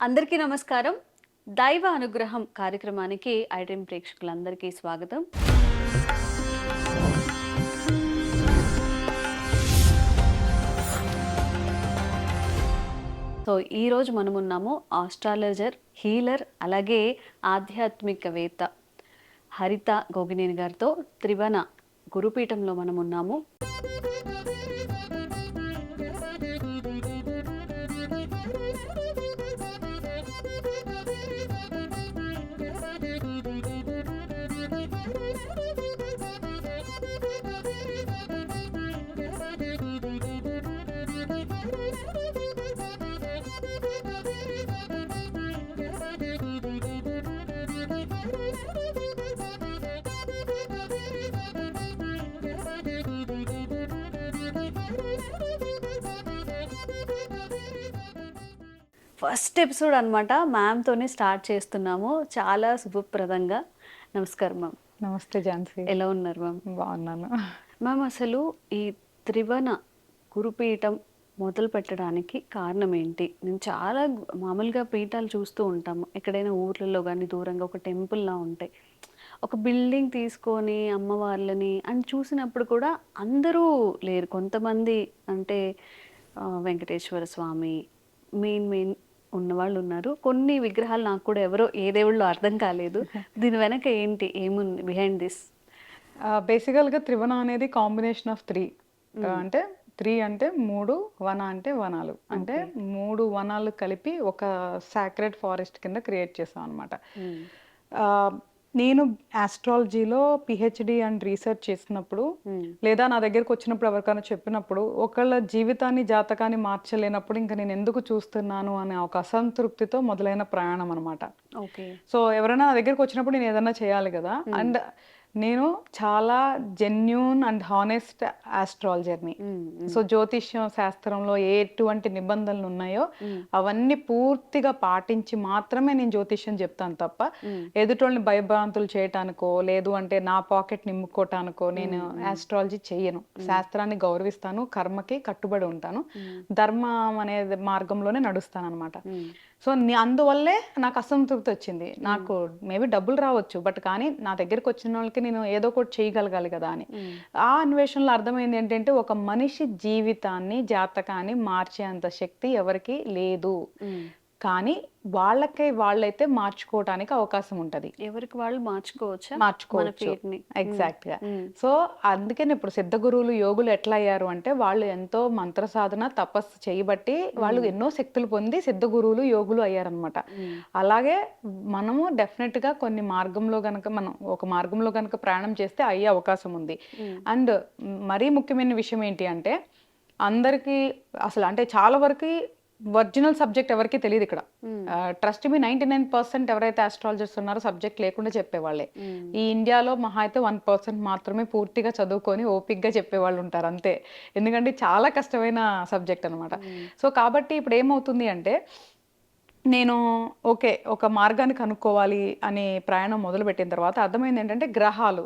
అందరికీ నమస్కారం. దైవ అనుగ్రహం కార్యక్రమానికి ఐటెం ప్రేక్షకులందరికీ స్వాగతం. సో ఈరోజు మనమున్నాము ఆస్ట్రాలజర్ హీలర్ అలాగే ఆధ్యాత్మికవేత్త హరిత గోగినేని గారితో త్రివణ గురుపీఠంలో మనం ఉన్నాము ఫస్ట్ ఎపిసోడ్ అనమాట మ్యామ్తోనే స్టార్ట్ చేస్తున్నాము. చాలా శుభప్రదంగా. నమస్కారం మ్యామ్. నమస్తే ఝాన్సీ. ఎలా ఉన్నారు మ్యామ్? బాగున్నాను. మ్యామ్ అసలు ఈ త్రివణ గురుపీఠం మొదలు పెట్టడానికి కారణం ఏంటి? నేను చాలా మామూలుగా పీఠాలు చూస్తూ ఉంటాము. ఎక్కడైనా ఊర్లలో కానీ దూరంగా ఒక టెంపుల్లా ఉంటాయి ఒక బిల్డింగ్ తీసుకొని అమ్మవార్లని అని చూసినప్పుడు కూడా అందరూ లేరు. కొంతమంది అంటే వెంకటేశ్వర స్వామి మెయిన్ మెయిన్ ఉన్నవాళ్ళు ఉన్నారు. కొన్ని విగ్రహాలు నాకు కూడా ఎవరో ఏ దేవుళ్ళు అర్థం కాలేదు. దీని వెనక ఏంటి? ఏముంది? బిహైండ్ దిస్ బేసికల్గా త్రివణ అనేది కాంబినేషన్ ఆఫ్ త్రీ అంటే త్రీ అంటే మూడు వన అంటే వనాలు. అంటే మూడు వనాలు కలిపి ఒక సాక్రెడ్ ఫారెస్ట్ కింద క్రియేట్ చేసాం అనమాట నేను ఆస్ట్రాలజీలో పిహెచ్డి అండ్ రీసెర్చ్ చేసినప్పుడు లేదా నా దగ్గరకు వచ్చినప్పుడు ఎవరికైనా చెప్పినప్పుడు ఒకళ్ళ జీవితాన్ని జాతకాన్ని మార్చలేనప్పుడు ఇంకా నేను ఎందుకు చూస్తున్నాను అనే ఒక అసంతృప్తితో మొదలైన ప్రయాణం అనమాట ఓకే. సో ఎవరైనా నా దగ్గరకు వచ్చినప్పుడు నేను ఏదైనా చేయాలి కదా. అండ్ నేను చాలా జెన్యున్ అండ్ హానెస్ట్ ఆస్ట్రాలజర్ని సో జ్యోతిష్యం శాస్త్రంలో ఎటువంటి నిబంధనలు ఉన్నాయో అవన్నీ పూర్తిగా పాటించి మాత్రమే నేను జ్యోతిష్యం చెప్తాను తప్ప ఎదుటోళ్ళని భయభ్రాంతులు చేయటానికో లేదు అంటే నా పాకెట్ నింపుకోవటానికో నేను ఆస్ట్రాలజీ చెయ్యను. శాస్త్రాన్ని గౌరవిస్తాను కర్మకి కట్టుబడి ఉంటాను. ధర్మం అనే మార్గంలోనే నడుస్తాను అనమాట సో నీ- అందువల్లే నాకు అసంతృప్తి వచ్చింది. నాకు మేబీ డబ్బులు రావచ్చు బట్ కానీ నా దగ్గరికి వచ్చిన వాళ్ళకి నేను ఏదో ఒకటి చేయగలగాలి కదా అని. ఆ అన్వేషణలో అర్థమైంది ఏంటంటే ఒక మనిషి జీవితాన్ని జాతకాన్ని మార్చేంత శక్తి ఎవరికి లేదు. కానీ వాళ్ళకై వాళ్ళైతే మార్చుకోవడానికి అవకాశం ఉంటది. ఎవరికి వాళ్ళు మార్చుకోవచ్చా? మార్చుకోవచ్చు. ఎగ్జాక్ట్గా. సో అందుకని ఇప్పుడు సిద్ధ గురువులు యోగులు ఎట్లా అయ్యారు అంటే వాళ్ళు ఎంతో మంత్ర సాధన తపస్సు చేయబట్టి వాళ్ళు ఎన్నో శక్తులు పొంది సిద్ధ గురువులు యోగులు అయ్యారనమాట అలాగే మనము డెఫినెట్గా కొన్ని మార్గంలో గనక మనం ఒక మార్గంలో గనక ప్రయాణం చేస్తే అయ్యే అవకాశం ఉంది. అండ్ మరీ ముఖ్యమైన విషయం ఏంటి అంటే అందరికీ అసలు అంటే చాలా వరకు ఒరిజినల్ సబ్జెక్ట్ ఎవరికి తెలియదు ఇక్కడ. Trust me ninety nine percent ఎవరైతే ఆస్ట్రాలజర్స్ ఉన్నారో సబ్జెక్ట్ లేకుండా చెప్పేవాళ్ళే. ఈ ఇండియాలో మహా అయితే వన్ పర్సెంట్ మాత్రమే పూర్తిగా చదువుకొని ఓపిక్గా చెప్పేవాళ్ళు ఉంటారు అంతే. ఎందుకంటే చాలా కష్టమైన సబ్జెక్ట్ అనమాట సో కాబట్టి ఇప్పుడు ఏమవుతుంది అంటే నేను ఓకే ఒక మార్గాన్ని కనుక్కోవాలి అనే ప్రయాణం మొదలుపెట్టిన తర్వాత అర్థమైంది ఏంటంటే గ్రహాలు.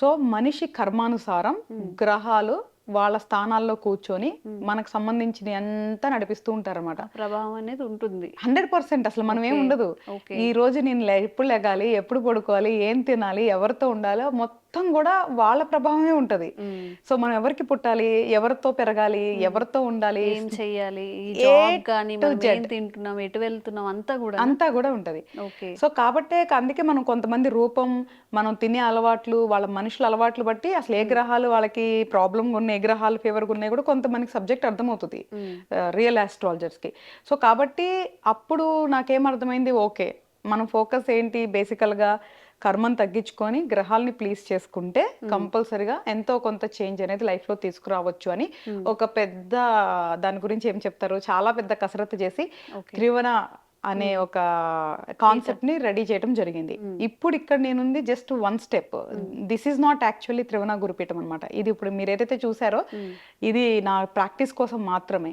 సో మనిషి కర్మానుసారం గ్రహాలు వాళ్ళ స్థానాల్లో కూర్చొని మనకు సంబంధించిన ఎంత నడిపిస్తూ ఉంటారన్నమాట. ప్రభావం అనేది ఉంటుంది. హండ్రెడ్ పర్సెంట్ అసలు మనం ఏం ఉండదు. ఈ రోజు నేను ఎప్పుడు లెగాలి ఎప్పుడు పడుకోవాలి ఏం తినాలి ఎవరితో ఉండాలో మొత్తం కూడా వాళ్ళ ప్రభావమే ఉంటది. సో మనం ఎవరికి పుట్టాలి ఎవరితో పెరగాలి ఎవరితో ఉండాలి ఏం చెయ్యాలి తింటున్నాం ఎటు వెళ్తున్నాం అంతా కూడా. అంతా కూడా ఉంటది. ఓకే. సో కాబట్టే అందుకే మనం కొంతమంది రూపం మనం తినే అలవాట్లు వాళ్ళ మనుషుల అలవాట్లు బట్టి అసలు ఏ గ్రహాలు వాళ్ళకి ప్రాబ్లం ఉన్న ఏ గ్రహాలు ఫేవర్గా ఉన్నాయి కూడా కొంతమందికి సబ్జెక్ట్ అర్థమవుతుంది రియల్ ఆస్ట్రాలజర్స్కి సో కాబట్టి అప్పుడు నాకేం అర్థమైంది? ఓకే మనం ఫోకస్ ఏంటి? బేసికల్గా కర్మను తగ్గించుకొని గ్రహాలని ప్లీజ్ చేసుకుంటే కంపల్సరిగా ఎంతో కొంత చేంజ్ అనేది లైఫ్లో తీసుకురావచ్చు అని ఒక పెద్ద దాని గురించి ఏం చెప్తారు? చాలా పెద్ద కసరత్తు చేసి త్రివణ అనే ఒక కాన్సెప్ట్ని రెడీ చేయడం జరిగింది. ఇప్పుడు ఇక్కడ నేనుంది just one step. This is not actually Trivana Gurupeetham అనమాట ఇది ఇప్పుడు మీరు ఏదైతే చూసారో ఇది నా ప్రాక్టీస్ కోసం మాత్రమే.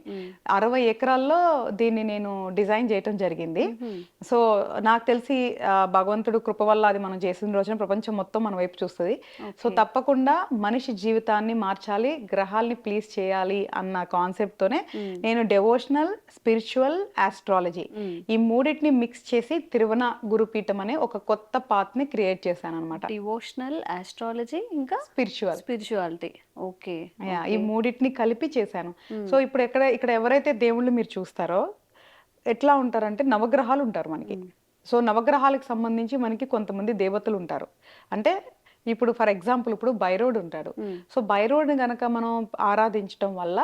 అరవై ఎకరాల్లో దీన్ని నేను డిజైన్ చేయటం జరిగింది. సో నాకు తెలిసి భగవంతుడు కృప వల్ల అది మనం చేసిన రోజున ప్రపంచం మొత్తం మన వైపు చూస్తుంది. సో తప్పకుండా మనిషి జీవితాన్ని మార్చాలి గ్రహాల్ని ప్లీజ్ చేయాలి అన్న కాన్సెప్ట్ తోనే నేను డెవోషనల్ స్పిరిచువల్ ఆస్ట్రాలజీ మూడింటిని మిక్స్ చేసి తిరువన గురుపీఠం అనే ఒక కొత్త పాత్ని క్రియేట్ చేశాను అనమాట డివోషనల్ ఆస్ట్రాలజీ ఇంకా స్పిరిచువల్ స్పిరిచువాలిటీ ఓకే ఈ మూడింటిని కలిపి చేశాను. సో ఇప్పుడు ఎక్కడ ఇక్కడ ఎవరైతే దేవుళ్ళు మీరు చూస్తారో ఎట్లా ఉంటారంటే నవగ్రహాలు ఉంటారు మనకి. సో నవగ్రహాలకు సంబంధించి మనకి కొంతమంది దేవతలు ఉంటారు. అంటే ఇప్పుడు ఫర్ ఎగ్జాంపుల్ ఇప్పుడు బైరోడ్ ఉంటాడు. సో బైరోడ్ గనక మనం ఆరాధించడం వల్ల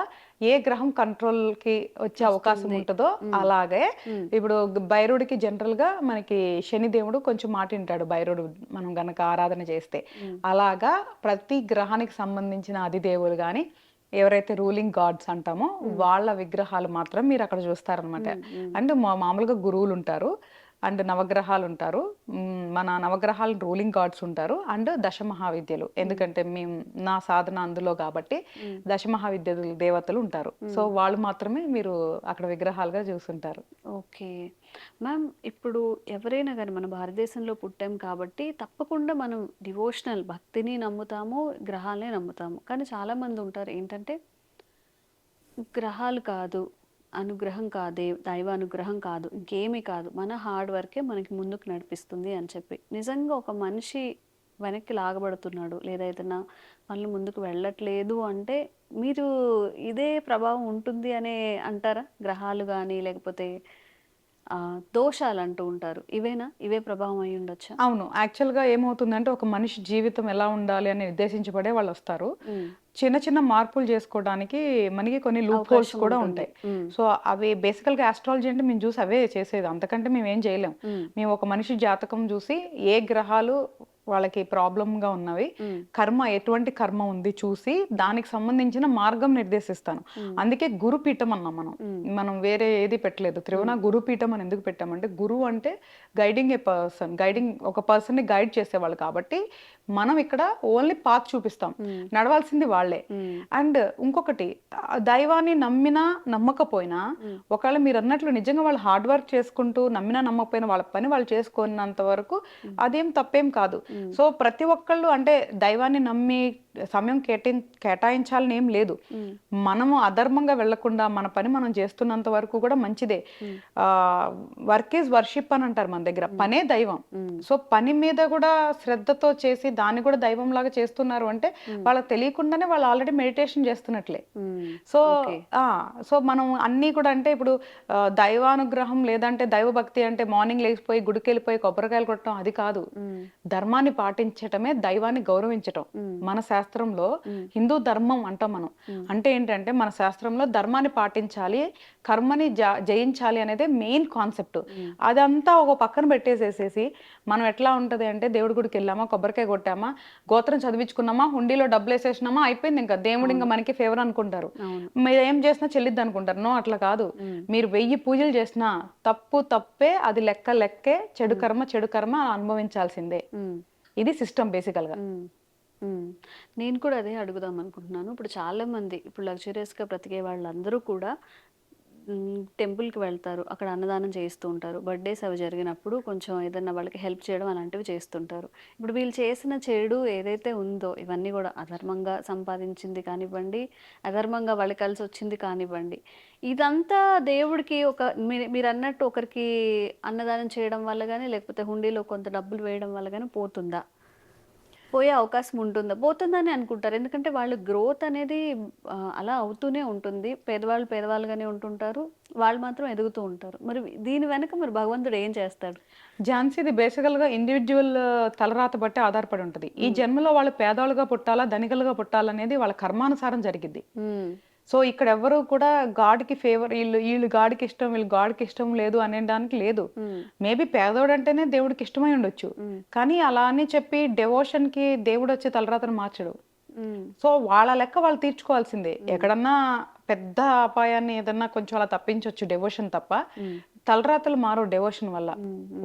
ఏ గ్రహం కంట్రోల్కి వచ్చే అవకాశం ఉంటుందో అలాగే ఇప్పుడు బైరోడికి జనరల్గా మనకి శని దేవుడు కొంచెం మాట వింటాడు బైరోడు మనం గనక ఆరాధన చేస్తే. అలాగా ప్రతి గ్రహానికి సంబంధించిన అధిదేవులు కానీ ఎవరైతే రూలింగ్ గాడ్స్ అంటామో వాళ్ళ విగ్రహాలు మాత్రం మీరు అక్కడ చూస్తారనమాట అండ్ మా మామూలుగా గురువులు ఉంటారు. అండ్ నవగ్రహాలు ఉంటారు. మన నవగ్రహాలు రూలింగ్ గాడ్స్ ఉంటారు. అండ్ దశ మహావిద్యలు ఎందుకంటే మేము నా సాధన అందులో కాబట్టి దశ మహావిద్యలు దేవతలు ఉంటారు. సో వాళ్ళు మాత్రమే మీరు అక్కడ విగ్రహాలుగా చూస్తుంటారు ఓకే. మ్యామ్ ఇప్పుడు ఎవరైనా కానీ మన భారతదేశంలో పుట్టాం కాబట్టి తప్పకుండా మనం డివోషనల్ భక్తిని నమ్ముతాము గ్రహాలనే నమ్ముతాము. కానీ చాలామంది ఉంటారు ఏంటంటే గ్రహాలు కాదు అనుగ్రహం కాదే దైవ అనుగ్రహం కాదు ఇంకేమీ కాదు. మన హార్డ్ వర్కే మనకి ముందుకు నడిపిస్తుంది అని చెప్పి. నిజంగా ఒక మనిషి వెనక్కి లాగబడుతున్నాడు లేదా ఏదైనా పనులు ముందుకు వెళ్ళట్లేదు అంటే మీరు ఇదే ప్రభావం ఉంటుంది అనే అంటారా? గ్రహాలు కానీ లేకపోతే ఆ, దోషాలు అంటూ ఉంటారు. ఇవేనా? ఇవే ప్రభావం అయి ఉండొచ్చా? అవును. యాక్చువల్గా ఏమవుతుందంటే ఒక మనిషి జీవితం ఎలా ఉండాలి అని నిర్దేశించబడే వాళ్ళు వస్తారు. చిన్న చిన్న మార్పులు చేసుకోవడానికి మనకి కొన్ని లూప్ హోల్స్ కూడా ఉంటాయి. సో అవి బేసికల్గా ఆస్ట్రాలజీ అంటే మేము చూసి అవే చేసేది. అంతకంటే మేము ఏం చేయలేం. మేము ఒక మనిషి జాతకం చూసి ఏ గ్రహాలు వాళ్ళకి ప్రాబ్లం గా ఉన్నవి కర్మ ఎటువంటి కర్మ ఉంది చూసి దానికి సంబంధించిన మార్గం నిర్దేశిస్తాను. అందుకే గురుపీఠం అన్నాం మనం. మనం వేరే ఏది పెట్టలేదు. త్రివణ గురుపీఠం అని ఎందుకు పెట్టామంటే గురువు అంటే గైడింగ్ ఏ పర్సన్ గైడింగ్ ఒక పర్సన్ని గైడ్ చేసేవాళ్ళు కాబట్టి మనం ఇక్కడ ఓన్లీ పాత్ చూపిస్తాం. నడవాల్సింది వాళ్ళే. ఉమ్, అండ్ ఇంకొకటి దైవాన్ని నమ్మినా నమ్మకపోయినా ఒకవేళ మీరు అన్నట్లు నిజంగా వాళ్ళు హార్డ్ వర్క్ చేసుకుంటూ నమ్మినా నమ్మకపోయినా వాళ్ళ పని వాళ్ళు చేసుకున్నంత వరకు అదేం తప్పేం కాదు. సో ప్రతి ఒక్కళ్ళు అంటే దైవాన్ని నమ్మి సమయం కేటాయి కేటాయించాలని ఏం లేదు. మనము అధర్మంగా వెళ్ళకుండా మన పని మనం చేస్తున్నంత వరకు కూడా మంచిదే. వర్క్ ఈజ్ వర్షిప్ అని అంటారు మన దగ్గర. పనే దైవం. సో పని మీద కూడా శ్రద్ధతో చేసి దాన్ని కూడా దైవం లాగా చేస్తున్నారు అంటే వాళ్ళకి తెలియకుండానే వాళ్ళు ఆల్రెడీ మెడిటేషన్ చేస్తున్నట్లే. సో ఆ సో మనం అన్నీ కూడా అంటే ఇప్పుడు దైవానుగ్రహం లేదంటే దైవభక్తి అంటే మార్నింగ్ లేచిపోయి గుడికి వెళ్ళిపోయి కొబ్బరికాయలు కొట్టడం అది కాదు. ధర్మాన్ని పాటించటమే దైవాన్ని గౌరవించటం. మన శాస్త్రంలో హిందూ ధర్మం అంటాం మనం. అంటే ఏంటంటే మన శాస్త్రంలో ధర్మాన్ని పాటించాలి కర్మని జయించాలి అనేది మెయిన్ కాన్సెప్ట్. అదంతా ఒక పక్కన పెట్టేసేసేసి మనం ఎట్లా ఉంటది అంటే దేవుడి గుడికి వెళ్ళామా కొబ్బరికాయ కొట్టామా గోత్రం చదివించుకున్నామా? హుండీలో డబ్బులు వేసేసినామా? అయిపోయింది ఇంకా. దేవుడు ఇంకా మనకి ఫేవర్ అనుకుంటారు. మీరు ఏం చేసినా చెల్లిద్ది అనుకుంటారు. నో అట్లా కాదు. మీరు వెయ్యి పూజలు చేసినా తప్పు తప్పే అది లెక్క లెక్కే చెడు కర్మ చెడు కర్మ అనుభవించాల్సిందే. ఇది సిస్టమ్ బేసికల్గా మ్మ్. మ్మ్. నేను కూడా అదే అడుగుదాం అనుకుంటున్నాను. ఇప్పుడు చాలా మంది ఇప్పుడు లగ్జరియస్గా బ్రతికే వాళ్ళందరూ కూడా టెంపుల్కి వెళ్తారు. అక్కడ అన్నదానం చేస్తూ ఉంటారు. బర్త్డేస్ అవి జరిగినప్పుడు కొంచెం ఏదన్నా వాళ్ళకి హెల్ప్ చేయడం అలాంటివి చేస్తుంటారు. ఇప్పుడు వీళ్ళు చేసిన చెడు ఏదైతే ఉందో ఇవన్నీ కూడా అధర్మంగా సంపాదించింది కానివ్వండి అధర్మంగా వాళ్ళకి కలిసి వచ్చింది కానివ్వండి ఇదంతా దేవుడికి ఒక మీ- మీరు అన్నట్టు ఒకరికి అన్నదానం చేయడం వల్ల కానీ లేకపోతే హుండీలో కొంత డబ్బులు వేయడం వల్ల కానీ పోతుందా? పోయే అవకాశం ఉంటుందా? పోతుందని అనుకుంటారు. ఎందుకంటే వాళ్ళ గ్రోత్ అనేది అలా అవుతూనే ఉంటుంది. పేదవాళ్ళు పేదవాళ్ళుగానే ఉంటుంటారు. వాళ్ళు మాత్రం ఎదుగుతూ ఉంటారు. మరి దీని వెనక మరి భగవంతుడు ఏం చేస్తాడు? ఝాన్సీది బేసికల్గా ఇండివిజువల్ తలరాత బట్టి ఆధారపడి ఉంటది. ఈ జన్మలో వాళ్ళు పేదవాళ్ళుగా పుట్టాలా ధనికులుగా పుట్టాలనేది వాళ్ళ కర్మానుసారం జరిగిద్ది. మ్మ్. సో ఇక్కడ ఎవరు కూడా గాడ్కి ఫేవర్ వీళ్ళు వీళ్ళు గాడికి ఇష్టం వీళ్ళు గాడికి ఇష్టం లేదు అనేదానికి లేదు. మేబీ పేదోడు అంటేనే దేవుడికి ఇష్టమై ఉండొచ్చు. కానీ అలా అని చెప్పి డెవోషన్కి దేవుడు వచ్చి తలరాతను మార్చడు. సో వాళ్ళ లెక్క వాళ్ళు తీర్చుకోవాల్సిందే. ఎక్కడన్నా పెద్ద అపాయాన్ని ఏదన్నా కొంచెం అలా తప్పించవచ్చు డెవోషన్ తప్ప తలరాతలు మారవు డెవోషన్ వల్ల.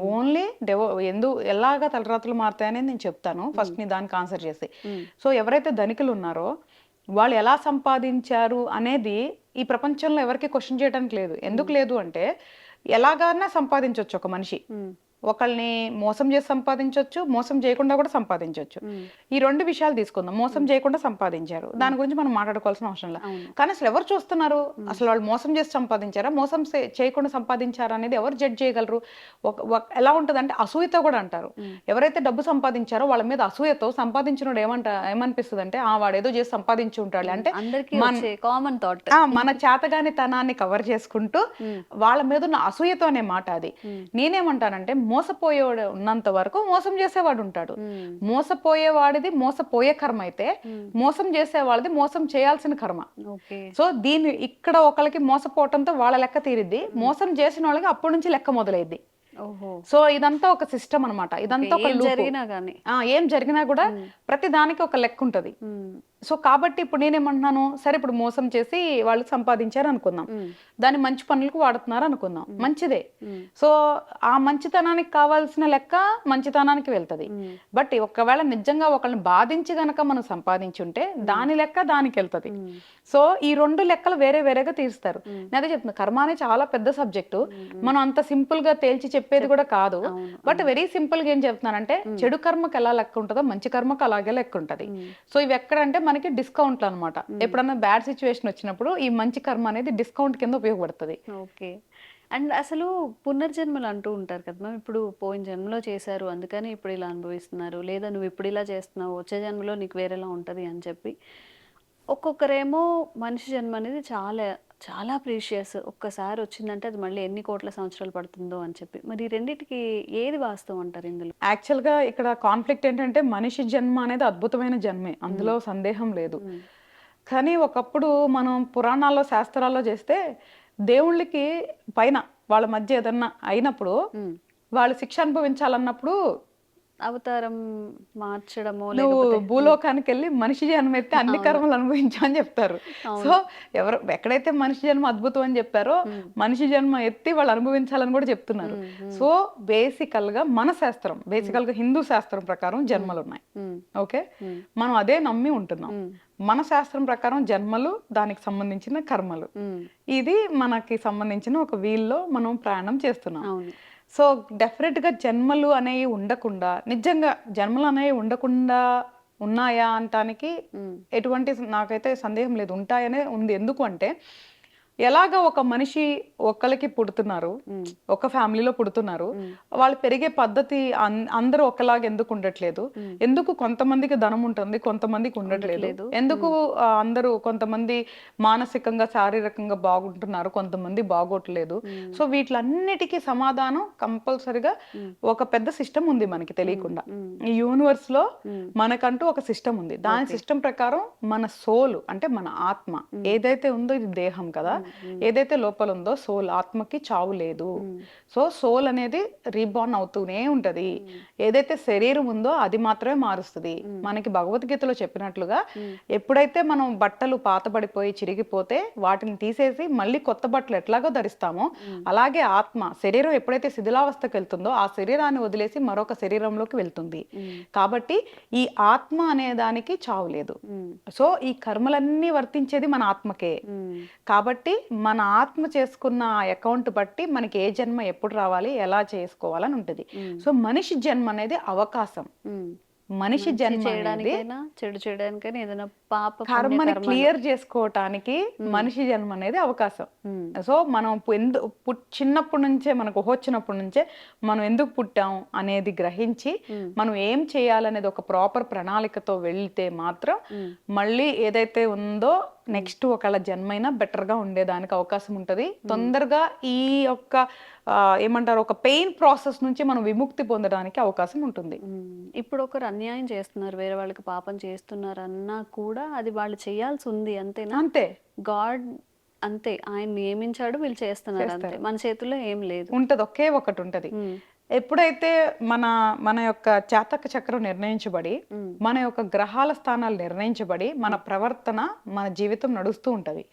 ఓన్లీ డెవో ఎందు ఎలాగా తలరాతలు మారుతాయని నేను చెప్తాను. ఫస్ట్ని దానికి ఆన్సర్ చేసి. సో ఎవరైతే ధనికులు ఉన్నారో వాళ్ళు ఎలా సంపాదించారు అనేది ఈ ప్రపంచంలో ఎవరికి క్వశ్చన్ చేయడానికి లేదు. ఎందుకు లేదు అంటే ఎలాగైనా సంపాదించవచ్చు ఒక మనిషి. మ్మ్. ఒకళ్ళని మోసం చేసి సంపాదించవచ్చు మోసం చేయకుండా కూడా సంపాదించవచ్చు ఈ రెండు విషయాలు తీసుకుందాం. మోసం చేయకుండా సంపాదించారు. దాని గురించి మనం మాట్లాడుకోవాల్సిన అవసరం లేదు. కానీ అసలు ఎవరు చూస్తున్నారు? అసలు వాళ్ళు మోసం చేసి సంపాదించారా? మోసం చేయకుండా సంపాదించారా అనేది ఎవరు జడ్జ్ చేయగలరు? ఎలా ఉంటుంది అంటే అసూయతో కూడా అంటారు. ఎవరైతే డబ్బు సంపాదించారో వాళ్ళ మీద అసూయతో సంపాదించినోడు ఏమంట ఏమనిపిస్తుంది అంటే ఆ వాడేదో చేసి సంపాదించి ఉంటాడు అంటే కామన్ థాట్ మన చేతగాని తనాన్ని కవర్ చేసుకుంటూ వాళ్ళ మీద ఉన్న అసూయతో అనే మాట అది. నేనేమంటానంటే మోసపోయేవాడు ఉన్నంత వరకు మోసం చేసేవాడు ఉంటాడు. మోసపోయేవాడిది మోసపోయే కర్మ అయితే మోసం చేసేవాడిది మోసం చేయాల్సిన కర్మ. సో దీన్ని ఇక్కడ ఒకరికి మోసపోవటంతో వాళ్ళ లెక్క తీరిద్ది. మోసం చేసిన వాళ్ళకి అప్పటి నుంచి లెక్క మొదలైద్ది. సో ఇదంతా ఒక సిస్టమ్ అన్నమాట. ఇదంతా ఒక. జరిగినా గానీ. ఆ, ఏం జరిగినా కూడా ప్రతి దానికి ఒక లెక్క ఉంటది. సో కాబట్టి ఇప్పుడు నేనేమంటున్నాను? సరే ఇప్పుడు మోసం చేసి వాళ్ళు సంపాదించారు అనుకుందాం. దాన్ని మంచి పనులకు వాడుతున్నారు అనుకుందాం. మంచిదే. సో ఆ మంచితనానికి కావాల్సిన లెక్క మంచితనానికి వెళ్తది. బట్ ఒకవేళ నిజంగా ఒకళ్ళని బాధించి గనక మనం సంపాదించుంటే దాని లెక్క దానికి వెళ్తది. సో ఈ రెండు లెక్కలు వేరే వేరేగా తీరుస్తారు. నేను అదే చెప్తున్నా కర్మ అనేది చాలా పెద్ద సబ్జెక్టు. మనం అంత సింపుల్గా తేల్చి చెప్పేది కూడా కాదు. బట్ వెరీ సింపుల్గా ఏం చెప్తున్నానంటే చెడు కర్మకి ఎలా లెక్క ఉంటుందో మంచి కర్మకి అలాగే లెక్క ఉంటది. సో ఇవి ఎక్కడంటే మనకి డిస్కౌంట్లు అనమాట ఎప్పుడన్నా బ్యాడ్ సిచ్యువేషన్ వచ్చినప్పుడు ఈ మంచి కర్మ అనేది డిస్కౌంట్ కింద ఉపయోగపడుతుంది. ఓకే. అండ్ అసలు పునర్జన్మలు అంటూ ఉంటారు కదా మ్యామ్. ఇప్పుడు పోయిన జన్మలో చేశారు అందుకని ఇప్పుడు ఇలా అనుభవిస్తున్నారు. లేదా నువ్వు ఇప్పుడు ఇలా చేస్తున్నావు వచ్చే జన్మలో నీకు వేరేలా ఉంటుంది అని చెప్పి. ఒక్కొక్కరేమో మనిషి జన్మ అనేది చాలా చాలా ప్రీషియస్. ఒక్కసారి వచ్చిందంటే అది మళ్ళీ ఎన్ని కోట్ల సంవత్సరాలు పడుతుందో అని చెప్పి. మరి రెండిటికి ఏది వాస్తవం అంటారు ఇందులో? యాక్చువల్గా ఇక్కడ కాన్ఫ్లిక్ట్ ఏంటంటే మనిషి జన్మ అనేది అద్భుతమైన జన్మే. అందులో సందేహం లేదు. కానీ ఒకప్పుడు మనం పురాణాల్లో శాస్త్రాల్లో చేస్తే దేవుళ్ళకి పైన వాళ్ళ మధ్య ఏదన్నా అయినప్పుడు. వాళ్ళు శిక్ష అనుభవించాలన్నప్పుడు అవతారం మార్చడమో నువ్వు భూలోకానికి వెళ్ళి మనిషి జన్మ ఎత్తే అన్ని కర్మలు అనుభవించు అని చెప్తారు. సో ఎవరు ఎక్కడైతే మనిషి జన్మ అద్భుతం అని చెప్పారో మనిషి జన్మ ఎత్తి వాళ్ళు అనుభవించాలని కూడా చెప్తున్నారు. సో బేసికల్గా మన శాస్త్రం బేసికల్గా హిందూ శాస్త్రం ప్రకారం జన్మలు ఉన్నాయి. ఓకే? మనం అదే నమ్మి ఉంటున్నాం. మన శాస్త్రం ప్రకారం జన్మలు దానికి సంబంధించిన కర్మలు. ఇది మనకి సంబంధించిన ఒక వీల్లో మనం ప్రయాణం చేస్తున్నాం. సో డెఫినెట్గా జన్మలు అనేవి ఉండకుండా నిజంగా జన్మలు అనేవి ఉండకుండా ఉన్నాయా అంటానికి ఉమ్, ఎటువంటి నాకైతే సందేహం లేదు. ఉంటాయనే ఉంది. ఎందుకు అంటే ఎలాగ ఒక మనిషి ఒక్కరికి పుడుతున్నారు ఒక ఫ్యామిలీలో పుడుతున్నారు. వాళ్ళు పెరిగే పద్ధతి అందరూ ఒకలాగా ఎందుకు ఉండట్లేదు? ఎందుకు కొంతమందికి ధనం ఉంటుంది కొంతమందికి ఉండట్లేదు. ఎందుకు అందరూ కొంతమంది మానసికంగా శారీరకంగా బాగుంటున్నారు కొంతమంది బాగోట్లేదు? సో వీటిలన్నిటికీ సమాధానం కంపల్సరిగా ఒక పెద్ద సిస్టమ్ ఉంది మనకి తెలియకుండా. ఈ యూనివర్స్లో మనకంటూ ఒక సిస్టమ్ ఉంది. దాని సిస్టమ్ ప్రకారం మన సోల్ అంటే మన ఆత్మ ఏదైతే ఉందో ఇది దేహం కదా? ఏదైతే లోపల ఉందో సోల్ ఆత్మకి చావు లేదు. సో సోల్ అనేది రీబార్న్ అవుతూనే ఉంటది. ఏదైతే శరీరం ఉందో అది మాత్రమే మారుస్తుంది. మనకి భగవద్గీతలో చెప్పినట్లుగా ఎప్పుడైతే మనం బట్టలు పాతబడిపోయి చిరిగిపోతే వాటిని తీసేసి మళ్ళీ కొత్త బట్టలు ఎట్లాగో ధరిస్తామో అలాగే ఆత్మ శరీరం ఎప్పుడైతే శిథిలావస్థకు వెళ్తుందో ఆ శరీరాన్ని వదిలేసి మరొక శరీరంలోకి వెళ్తుంది. కాబట్టి ఈ ఆత్మ అనే దానికి చావు లేదు. సో ఈ కర్మలన్నీ వర్తించేది మన ఆత్మకే. కాబట్టి మన ఆత్మ చేసుకున్న అకౌంట్ బట్టి మనకి ఏ జన్మ ఎప్పుడు రావాలి ఎలా చేసుకోవాలని ఉంటుంది. సో మనిషి జన్మ అనేది అవకాశం. మనిషి జన్మ అనేది చేయడానికైనా చెడు చేయడానికైనా ఏదైనా పాప కర్మని. క్లియర్ చేసుకోవటానికి మనిషి జన్మ అనేది అవకాశం. సో మనం పు- ఎందు పుట్- చిన్నప్పటి నుంచే మనకు వచ్చినప్పటి నుంచే మనం ఎందుకు పుట్టాం అనేది గ్రహించి మనం ఏం చేయాలనేది ఒక ప్రాపర్ ప్రణాళికతో వెళ్తే మాత్రం మళ్ళీ ఏదైతే ఉందో నెక్స్ట్ ఒకళ్ళ జన్మైనా better గా ఉండేదానికి అవకాశం ఉంటుంది. తొందరగా ఈ యొక్క ఏమంటారు ఒక పెయిన్ ప్రాసెస్ నుంచి మనం విముక్తి పొందడానికి అవకాశం ఉంటుంది. ఇప్పుడు ఒకరు అన్యాయం చేస్తున్నారు వేరే వాళ్ళకి పాపం చేస్తున్నారు అన్నా కూడా అది వాళ్ళు చేయాల్సి ఉంది అంతేనా? అంతే. గాడ్ అంతే ఆయన నియమించాడు వీళ్ళు చేస్తున్నారు అంతే. మన చేతుల్లో ఏం లేదు. ఉంటది ఒకే ఒకటి ఉంటది. ఎప్పుడైతే మన మన యొక్క జాతక చక్రం నిర్ణయించబడి మన యొక్క గ్రహాల స్థానాలు నిర్ణయించబడి మన ప్రవర్తన మన జీవితం నడుస్తూ ఉంటది.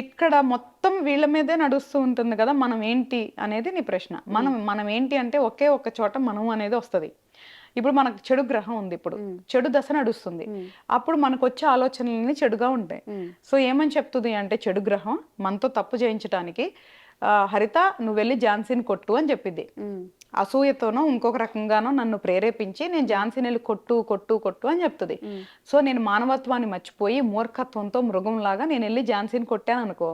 ఇక్కడ మొత్తం వీళ్ళ మీదే నడుస్తూ ఉంటుంది కదా మనం ఏంటి అనేది నీ ప్రశ్న. మనం మనం ఏంటి అంటే ఒకే ఒక చోట మనం అనేది వస్తది. ఇప్పుడు మనకు చెడు గ్రహం ఉంది ఇప్పుడు. చెడు దశ నడుస్తుంది. అప్పుడు మనకు వచ్చే ఆలోచనలన్నీ చెడుగా ఉంటాయి. సో ఏమని చెప్తుంది అంటే చెడు గ్రహం మనతో తప్పు చేయించడానికి హరిత నువ్వు వెళ్ళి ఝాన్సీని కొట్టు అని చెప్పింది. అసూయతోనో ఇంకొక రకంగానో నన్ను ప్రేరేపించి నేను ఝాన్సీని వెళ్ళి కొట్టు కొట్టు కొట్టు అని చెప్తుంది. సో నేను మానవత్వాన్ని మర్చిపోయి మూర్ఖత్వంతో మృగంలాగా నేను వెళ్ళి ఝాన్సీని కొట్టాను అనుకో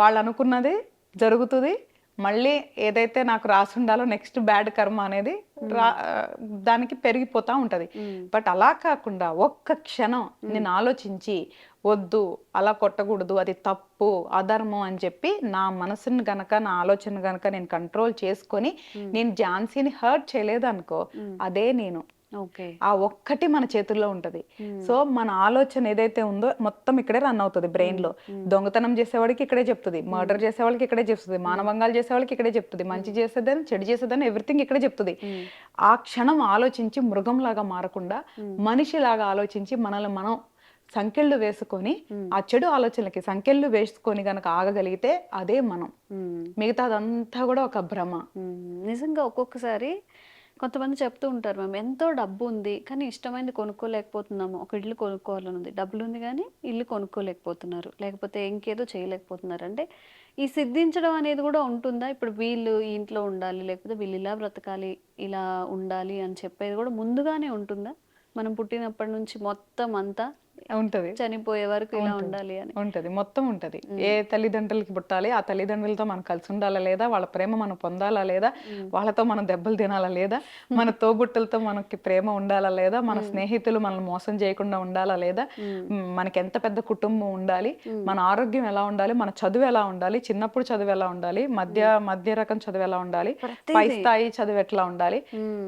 వాళ్ళు అనుకున్నది జరుగుతుంది. మళ్ళీ ఏదైతే నాకు రాసి ఉండాలో నెక్స్ట్ బ్యాడ్ కర్మ అనేది రా దానికి పెరిగిపోతా ఉంటది. బట్ అలా కాకుండా ఒక్క క్షణం నేను ఆలోచించి వద్దు అలా కొట్టకూడదు అది తప్పు అధర్మం అని చెప్పి నా మనసుని గనక నా ఆలోచన గనక నేను కంట్రోల్ చేసుకొని నేను ఝాన్సీని హర్ట్ చేయలేదు అనుకో అదే నేను. ఆ ఒక్కటి మన చేతుల్లో ఉంటది. సో మన ఆలోచన ఏదైతే ఉందో మొత్తం ఇక్కడే రన్ అవుతుంది బ్రెయిన్లో దొంగతనం చేసేవాడికి ఇక్కడే చెప్తుంది. మర్డర్ చేసేవాళ్ళకి ఇక్కడే చెప్తుంది. మానవంగాలు చేసేవాళ్ళకి ఇక్కడే చెప్తుంది. మంచి చేసేదని చెడు చేసేదని ఎవ్రీథింగ్ ఇక్కడే చెప్తుంది. ఆ క్షణం ఆలోచించి మృగంలాగా మారకుండా మనిషిలాగా ఆలోచించి మనల్ని మనం సంకెళ్ళు వేసుకొని ఆ చెడు ఆలోచనలకి సంకెళ్ళు వేసుకొని గనక ఆగగలిగితే అదే మనం. మిగతాదంతా కూడా ఒక భ్రమ. నిజంగా ఒక్కొక్కసారి కొంతమంది చెప్తూ ఉంటారు మేము ఎంతో డబ్బు ఉంది కానీ ఇష్టమైనది కొనుక్కోలేకపోతున్నాము. ఒక ఇల్లు కొనుక్కోవాలని ఉంది డబ్బులు ఉంది కానీ ఇల్లు కొనుక్కోలేకపోతున్నారు. లేకపోతే ఇంకేదో చేయలేకపోతున్నారు. అంటే ఈ సిద్ధించడం అనేది కూడా ఉంటుందా? ఇప్పుడు వీళ్ళు ఈ ఇంట్లో ఉండాలి లేకపోతే వీళ్ళు ఇలా బ్రతకాలి ఇలా ఉండాలి అని చెప్పేది కూడా ముందుగానే ఉంటుందా? మనం పుట్టినప్పటి నుంచి మొత్తం అంతా ఉంటది. చనిపోయే వరకు ఇలా ఉండాలి అని. ఉంటది. మొత్తం ఉంటది. ఏ తల్లిదండ్రులకి పుట్టాలి ఆ తల్లిదండ్రులతో మనం కలిసి ఉండాలా లేదా వాళ్ళ ప్రేమ మనం పొందాలా లేదా వాళ్ళతో మనం దెబ్బలు తినాలా లేదా మన తోబుట్టులతో మనకి ప్రేమ ఉండాలా లేదా మన స్నేహితులు మనల్ని మోసం చేయకుండా ఉండాలా లేదా మనకి ఎంత పెద్ద కుటుంబం ఉండాలి మన ఆరోగ్యం ఎలా ఉండాలి మన చదువు ఎలా ఉండాలి చిన్నప్పుడు చదువు ఎలా ఉండాలి మధ్య మధ్య రకం చదువు ఎలా ఉండాలి పై స్థాయి చదువు ఎట్లా ఉండాలి.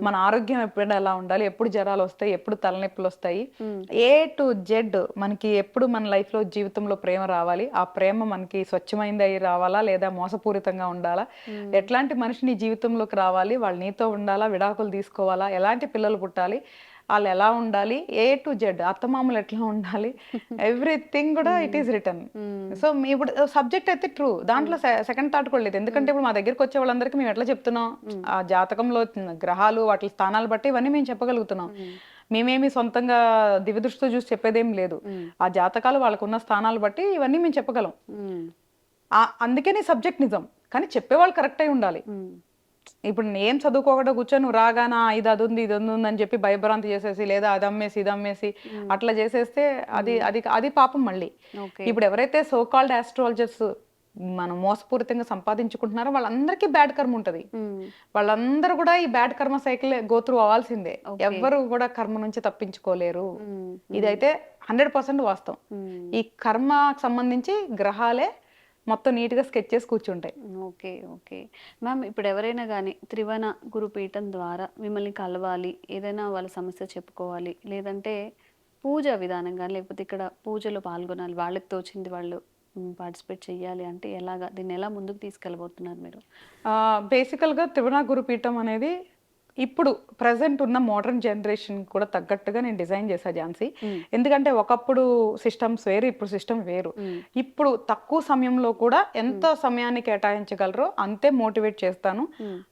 మన ఆరోగ్యం ఎప్పుడు ఎలా ఉండాలి ఎప్పుడు జ్వరాలు వస్తాయి ఎప్పుడు తలనొప్పులు వస్తాయి ఏ టు జెడ్ మనకి ఎప్పుడు మన లైఫ్లో జీవితంలో ప్రేమ రావాలి. ఆ ప్రేమ మనకి స్వచ్ఛమైంది అయి రావాలా లేదా మోసపూరితంగా ఉండాలా? ఎట్లాంటి మనిషి నీ జీవితంలోకి రావాలి? వాళ్ళు నీతో ఉండాలా? విడాకులు తీసుకోవాలా? ఎలాంటి పిల్లలు పుట్టాలి? వాళ్ళు ఎలా ఉండాలి? ఏ టు జెడ్ అత్తమామలు ఎట్లా ఉండాలి? ఎవ్రీథింగ్ కూడా ఇట్ ఈస్ రిటర్న్ సో మీ ఇప్పుడు సబ్జెక్ట్ అయితే ట్రూ దాంట్లో సెకండ్ థాట్ కూడా లేదు. ఎందుకంటే ఇప్పుడు మా దగ్గరికి వచ్చే వాళ్ళందరికీ మేము ఎట్లా చెప్తున్నాం? ఆ జాతకంలో గ్రహాలు వాటి స్థానాలు బట్టి ఇవన్నీ మేము చెప్పగలుగుతున్నాం. మేమేమి సొంతంగా దివ్య దృష్టితో చూసి చెప్పేదేం లేదు. ఆ జాతకాలు వాళ్ళకున్న స్థానాలు బట్టి ఇవన్నీ మేము చెప్పగలం. మ్మ్. ఆ- అందుకే నీ సబ్జెక్ట్ నిజం. కానీ చెప్పేవాళ్ళు కరెక్ట్ అయి ఉండాలి. ఇప్పుడు నేను చదువుకోకుండా కూర్చొని నువ్వు రాగానా ఇది అది ఉంది ఇది ఉంది అని చెప్పి భయభ్రాంతి చేసేసి లేదా అది అమ్మేసి ఇది అమ్మేసి అట్లా చేసేస్తే అది అది అది పాపం మళ్ళీ. ఇప్పుడు ఎవరైతే సోకాల్డ్ ఆస్ట్రాలజర్స్ మనం మోసపూరితంగా సంపాదించుకుంటున్నారో వాళ్ళందరికీ బ్యాడ్ కర్మ ఉంటది. వాళ్ళందరూ కూడా ఈ బ్యాడ్ కర్మ సైకిల్ గోత్రు అవ్వాల్సిందే. ఎవ్వరు కూడా కర్మ నుంచి తప్పించుకోలేరు. ఇదైతే హండ్రెడ్ పర్సెంట్ వాస్తవం. ఈ కర్మకు సంబంధించి గ్రహాలే మొత్తం నీట్గా స్కెచ్ చేసి కూర్చుంటాయి. Okay okay. మ్యామ్ ఇప్పుడు ఎవరైనా కానీ త్రివణ గురుపీఠం ద్వారా మిమ్మల్ని కలవాలి ఏదైనా వాళ్ళ సమస్య చెప్పుకోవాలి లేదంటే పూజ విధానం కానీ లేకపోతే ఇక్కడ పూజలో పాల్గొనాలి వాళ్ళకి తోచింది వాళ్ళు పార్టిసిపేట్ చేయాలి అంటే ఎలాగా? దీన్ని ఎలా ముందుకు తీసుకెళ్ళబోతున్నారు మీరు? బేసికల్గా గా గురుపీఠం అనేది ఇప్పుడు ప్రజెంట్ ఉన్న మోడర్న్ జనరేషన్ కూడా తగ్గట్టుగా నేను డిజైన్ చేశా ఝాన్సీ. ఎందుకంటే ఒకప్పుడు సిస్టమ్స్ వేరు ఇప్పుడు సిస్టమ్ వేరు. ఇప్పుడు తక్కువ సమయంలో కూడా ఎంత సమయాన్ని కేటాయించగలరో అంతే మోటివేట్ చేస్తాను.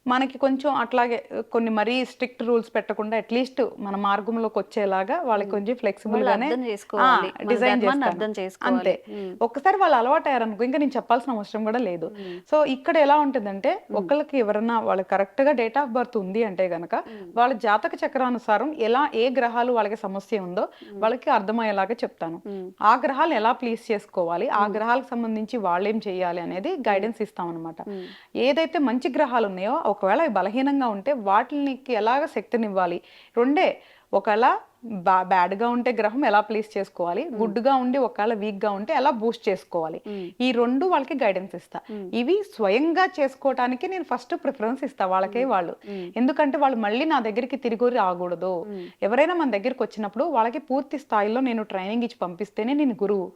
మనకి కొంచెం అట్లాగే కొన్ని మరీ స్ట్రిక్ట్ రూల్స్ పెట్టకుండా అట్లీస్ట్ మన మార్గంలోకి వచ్చేలాగా వాళ్ళకి కొంచెం ఫ్లెక్సిబుల్ వాళ్ళు గానే డిజైన్ చేస్తాను. అంతే. ఒక్కసారి వాళ్ళు అలవాటు అయ్యారనుకో ఇంకా నేను చెప్పాల్సిన అవసరం కూడా లేదు. సో ఇక్కడ ఎలా ఉంటుందంటే ఒకళ్ళకి ఎవరన్నా వాళ్ళకి కరెక్ట్గా డేట్ ఆఫ్ బర్త్ ఉంది అంటే గనక వాళ్ళ జాతక చక్రానుసారం ఎలా ఏ గ్రహాలు వాళ్ళకి సమస్య ఉందో వాళ్ళకి అర్థమయ్యేలాగా చెప్తాను. ఆ గ్రహాలు ఎలా ప్లీజ్ చేసుకోవాలి ఆ గ్రహాలకు సంబంధించి వాళ్ళేం చేయాలి అనేది గైడెన్స్ ఇస్తాం అనమాట ఏదైతే మంచి గ్రహాలు ఉన్నాయో ఒకవేళ అవి బలహీనంగా ఉంటే వాటిని ఎలాగ శక్తినివ్వాలి? రెండే ఒకవేళ బా బ్యాడ్గా ఉంటే గ్రహం ఎలా ప్లీజ్ చేసుకోవాలి? గుడ్గా ఉండి ఒకవేళ వీక్గా ఉంటే ఎలా బూస్ట్ చేసుకోవాలి? ఈ రెండు వాళ్ళకి గైడెన్స్ ఇస్తా. ఇవి స్వయంగా చేసుకోవటానికి నేను ఫస్ట్ ప్రిఫరెన్స్ ఇస్తా వాళ్ళకే వాళ్ళు. ఎందుకంటే వాళ్ళు మళ్ళీ నా దగ్గరికి తిరిగి రాకూడదు. ఎవరైనా మన దగ్గరికి వచ్చినప్పుడు వాళ్ళకి పూర్తి స్థాయిలో నేను ట్రైనింగ్ ఇచ్చి పంపిస్తేనే నేను గురువు.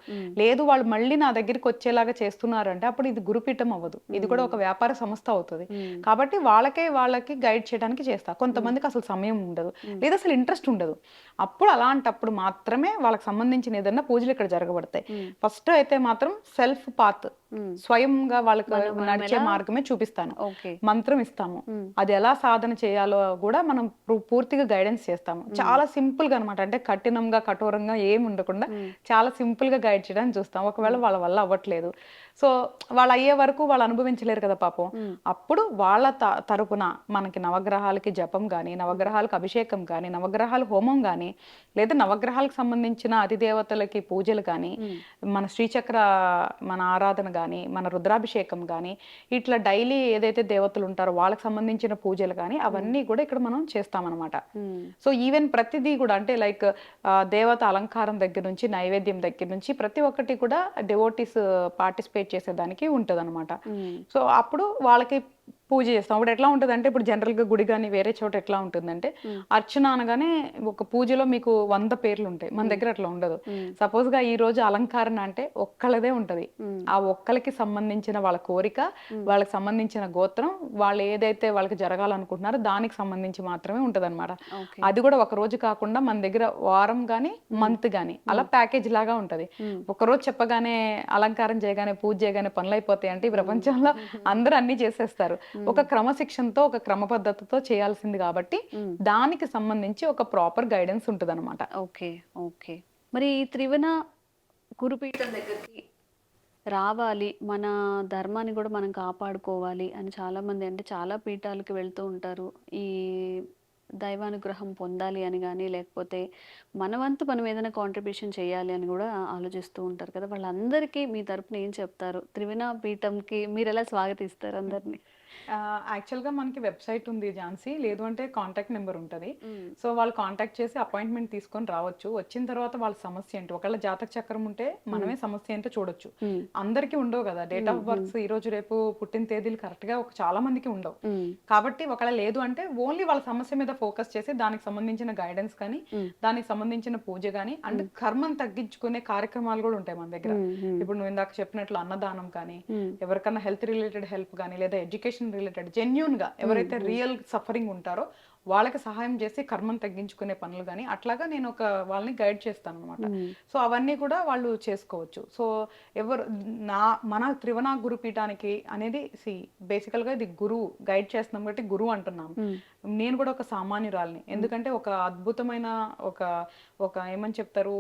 లేదు వాళ్ళు మళ్ళీ నా దగ్గరికి వచ్చేలాగా చేస్తున్నారంటే అప్పుడు ఇది గురుపీఠం అవ్వదు. ఇది కూడా ఒక వ్యాపార సంస్థ అవుతుంది. కాబట్టి వాళ్ళకే వాళ్ళకి గైడ్ చేయడానికి చేస్తా. కొంతమందికి అసలు సమయం ఉండదు. లేదా అసలు ఇంట్రెస్ట్ ఉండదు. అప్పుడు అలాంటప్పుడు మాత్రమే వాళ్ళకి సంబంధించిన ఏదైనా పూజలు ఇక్కడ జరగబడతాయి. ఫస్ట్ అయితే మాత్రం సెల్ఫ్ పాత్. స్వయంగా వాళ్ళకి నడిచే మార్గమే చూపిస్తాను. మంత్రం ఇస్తాము అది ఎలా సాధన చేయాలో కూడా మనం పూర్తిగా గైడెన్స్ చేస్తాము. చాలా సింపుల్గా అనమాట అంటే కఠినంగా కఠోరంగా ఏమి ఉండకుండా చాలా సింపుల్గా గైడ్ చేయడానికి చూస్తాం. ఒకవేళ వాళ్ళ వల్ల అవ్వట్లేదు. సో వాళ్ళు అయ్యే వరకు వాళ్ళు అనుభవించలేరు కదా పాపం. అప్పుడు వాళ్ళ తరపున మనకి నవగ్రహాలకి జపం కానీ నవగ్రహాలకు అభిషేకం కానీ నవగ్రహాల హోమం కానీ లేదా నవగ్రహాలకు సంబంధించిన అతిదేవతలకి పూజలు కానీ మన శ్రీచక్ర మన ఆరాధన కానీ మన రుద్రాభిషేకం కానీ ఇట్లా డైలీ ఏదైతే దేవతలు ఉంటారో వాళ్ళకి సంబంధించిన పూజలు కానీ అవన్నీ కూడా ఇక్కడ మనం చేస్తామన్నమాట. సో ఈవెన్ ప్రతిదీ కూడా అంటే లైక్ దేవత అలంకారం దగ్గర నుంచి నైవేద్యం దగ్గర నుంచి ప్రతి ఒక్కటి కూడా డెవోటీస్ పార్టిసిపేట్ చేసేదానికి ఉంటుంది సో అప్పుడు వాళ్ళకి పూజ చేస్తాం. అప్పుడు ఎట్లా ఉంటుంది అంటే ఇప్పుడు జనరల్గా గుడి కానీ వేరే చోట ఎట్లా ఉంటుందంటే అర్చన అనగానే ఒక పూజలో మీకు వంద పేర్లు ఉంటాయి. మన దగ్గర అట్లా ఉండదు. సపోజ్గా ఈ రోజు అలంకరణ అంటే ఒక్కళ్ళదే ఉంటది. ఆ ఒక్కరికి సంబంధించిన వాళ్ళ కోరిక వాళ్ళకి సంబంధించిన గోత్రం వాళ్ళు ఏదైతే వాళ్ళకి జరగాలనుకుంటున్నారో దానికి సంబంధించి మాత్రమే ఉంటది ఓకే. అది కూడా ఒక రోజు కాకుండా మన దగ్గర వారం గాని మంత్ గాని అలా ప్యాకేజ్ లాగా ఉంటది. ఒక రోజు చెప్పగానే అలంకారం చేయగానే పూజ చేయగానే పనులు అయిపోతాయి అంటే ఈ ప్రపంచంలో అందరూ అన్ని చేసేస్తారు. ఒక క్రమశిక్షణతో ఒక క్రమ పద్ధతితో చేయాల్సింది కాబట్టి దానికి సంబంధించి ఒక ప్రాపర్ గైడెన్స్ ఉంటుంది ఓకే ఓకే. మరి ఈ త్రివణ గురుపీఠం దగ్గరికి రావాలి మన ధర్మాన్ని కూడా మనం కాపాడుకోవాలి అని చాలా మంది అంటే చాలా పీఠాలకు వెళ్తూ ఉంటారు. ఈ దైవానుగ్రహం పొందాలి అని కానీ లేకపోతే మన వంతు మనం ఏదైనా కాంట్రిబ్యూషన్ చేయాలి అని కూడా ఆలోచిస్తూ ఉంటారు కదా. వాళ్ళందరికీ మీ తరపున ఏం చెప్తారు? త్రివిణ పీఠంకి మీరు ఎలా స్వాగతిస్తారు అందరినీ? యాక్చువల్గా మనకి వెబ్సైట్ ఉంది ఝాన్సీ. లేదు అంటే కాంటాక్ట్ నెంబర్ ఉంటుంది. సో వాళ్ళు కాంటాక్ట్ చేసి అపాయింట్మెంట్ తీసుకొని రావచ్చు. వచ్చిన తర్వాత వాళ్ళ సమస్య ఏంటి? ఒకవేళ జాతక చక్రం ఉంటే మనమే సమస్య ఏంటో చూడొచ్చు. అందరికీ ఉండవు కదా. డేట్ ఆఫ్ బర్త్ ఈ రోజు రేపు పుట్టిన తేదీలు కరెక్ట్గా ఒక చాలా మందికి ఉండవు. కాబట్టి ఒకవేళ లేదు అంటే ఓన్లీ వాళ్ళ సమస్య మీద ఫోకస్ చేసి దానికి సంబంధించిన గైడెన్స్ కానీ దానికి సంబంధించిన పూజ కానీ అండ్ కర్మను తగ్గించుకునే కార్యక్రమాలు కూడా ఉంటాయి మన దగ్గర. ఇప్పుడు నువ్వు ఇందాక చెప్పినట్లు అన్నదానం కానీ ఎవరికన్నా హెల్త్ రిలేటెడ్ హెల్ప్ కానీ లేదా ఎడ్యుకేషన్ రిలేటెడ్ జెన్యున్గా ఎవరైతే రియల్ సఫరింగ్ ఉంటారో వాళ్ళకి సహాయం చేసి కర్మను తగ్గించుకునే పనులు కానీ అట్లాగా నేను ఒక వాళ్ళని గైడ్ చేస్తాను అనమాట సో అవన్నీ కూడా వాళ్ళు చేసుకోవచ్చు. సో ఎవరు నా మన త్రివణ గురుపీఠానికి అనేది సి బేసికల్గా ఇది గురువు గైడ్ చేస్తున్నాం కాబట్టి గురువు అంటున్నాము నేను కూడా ఒక సామాన్యురాల్ని. ఎందుకంటే ఒక అద్భుతమైన ఒక ఒక ఏమని చెప్తారు?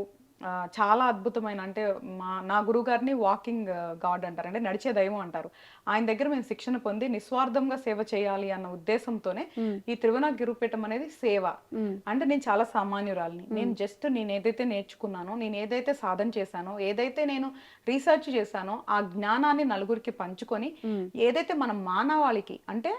చాలా అద్భుతమైన అంటే మా నా గురువు గారిని వాకింగ్ గాడ్ అంటారు. అంటే నడిచే దైవం అంటారు. ఆయన దగ్గర మేము శిక్షణ పొంది నిస్వార్థంగా సేవ చేయాలి అన్న ఉద్దేశంతోనే ఈ త్రివణ గురుపీఠం అనేది సేవ. అంటే నేను చాలా సామాన్యురాలిని. నేను జస్ట్ నేను ఏదైతే నేర్చుకున్నానో నేను ఏదైతే సాధన చేశానో ఏదైతే నేను రీసెర్చ్ చేశానో ఆ జ్ఞానాన్ని నలుగురికి పంచుకొని ఏదైతే మన మానవాళికి అంటే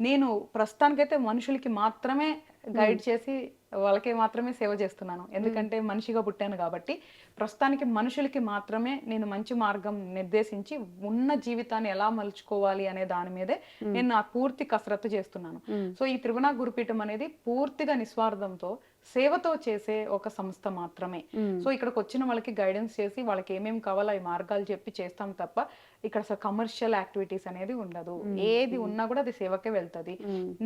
నేను ప్రస్తుతానికైతే మనుషులకి మాత్రమే గైడ్ చేసి వాళ్ళకి మాత్రమే సేవ చేస్తున్నాను. ఎందుకంటే మనిషిగా పుట్టాను కాబట్టి ప్రస్తుతానికి మనుషులకి మాత్రమే నేను మంచి మార్గం నిర్దేశించి ఉన్న జీవితాన్ని ఎలా మలుచుకోవాలి అనే దాని మీదే నేను నా పూర్తి కసరత్తు చేస్తున్నాను. సో ఈ త్రివణ గురుపీఠం అనేది పూర్తిగా నిస్వార్థంతో సేవతో చేసే ఒక సంస్థ మాత్రమే. సో ఇక్కడికి వచ్చిన వాళ్ళకి గైడెన్స్ చేసి వాళ్ళకి ఏమేమి కావాలో ఈ మార్గాలు చెప్పి చేస్తాం తప్ప ఇక్కడ అసలు కమర్షియల్ యాక్టివిటీస్ అనేది ఉండదు. ఏది ఉన్నా కూడా అది సేవకే వెళ్తది.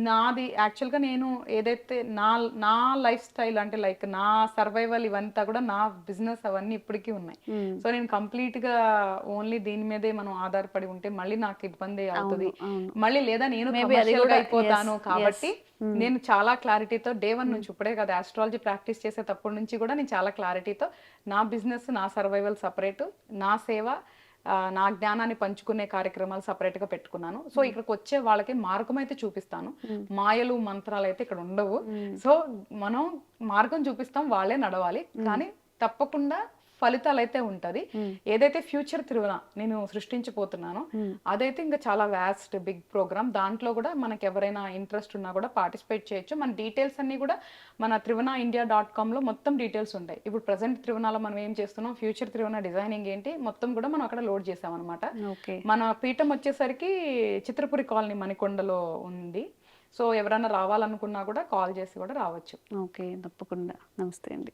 నాది యాక్చువల్గా నేను ఏదైతే నా నా లైఫ్ స్టైల్ అంటే లైక్ నా సర్వైవల్ ఇవంతా కూడా నా బిజినెస్ అవన్నీ ఇప్పటికీ ఉన్నాయి. సో నేను కంప్లీట్గా ఓన్లీ దీని మీదే మనం ఆధారపడి ఉంటే మళ్ళీ నాకు ఇబ్బంది అవుతుంది. మళ్ళీ లేదా నేను అయిపోతాను కాబట్టి నేను చాలా క్లారిటీతో డే వన్ నుంచి ఇప్పుడే కదా ఆస్ట్రాలజీ ప్రాక్టీస్ చేసేటప్పటి నుంచి కూడా నేను చాలా క్లారిటీతో నా బిజినెస్ నా సర్వైవల్ సపరేట్ నా సేవ నా జ్ఞానాన్ని పంచుకునే కార్యక్రమాలు సపరేట్గా పెట్టుకున్నాను. సో ఇక్కడికి వచ్చే వాళ్ళకి మార్గం అయితే చూపిస్తాను. మాయలు మంత్రాలు అయితే ఇక్కడ ఉండవు. సో మనం మార్గం చూపిస్తాం వాళ్ళే నడవాలి. కానీ తప్పకుండా ఫలితాలు అయితే ఉంటది ఏదైతే ఫ్యూచర్ తిరువన నేను సృష్టించబోతున్నానో అదైతే ఇంకా చాలా వ్యాస్ట్ బిగ్ ప్రోగ్రామ్ దాంట్లో కూడా మనకి ఎవరైనా ఇంట్రెస్ట్ ఉన్నా కూడా పార్టిసిపేట్ చేయొచ్చు. మన డీటెయిల్స్ అన్ని కూడా మన త్రివణ ఇండియా డాట్ కామ్లో మొత్తం డీటెయిల్స్ ఉంటాయి. ఇప్పుడు ప్రజెంట్ త్రివణలో మనం ఏం చేస్తున్నాం? ఫ్యూచర్ త్రివణ డిజైనింగ్ ఏంటి? మొత్తం కూడా మనం అక్కడ లోడ్ చేసాం అనమాట ఓకే. మన పీఠం వచ్చేసరికి చిత్రపురి కాలనీ మణికొండలో ఉంది. సో ఎవరైనా రావాలనుకున్నా కూడా కాల్ చేసి కూడా రావచ్చు. ఓకే తప్పకుండా. నమస్తే అండి.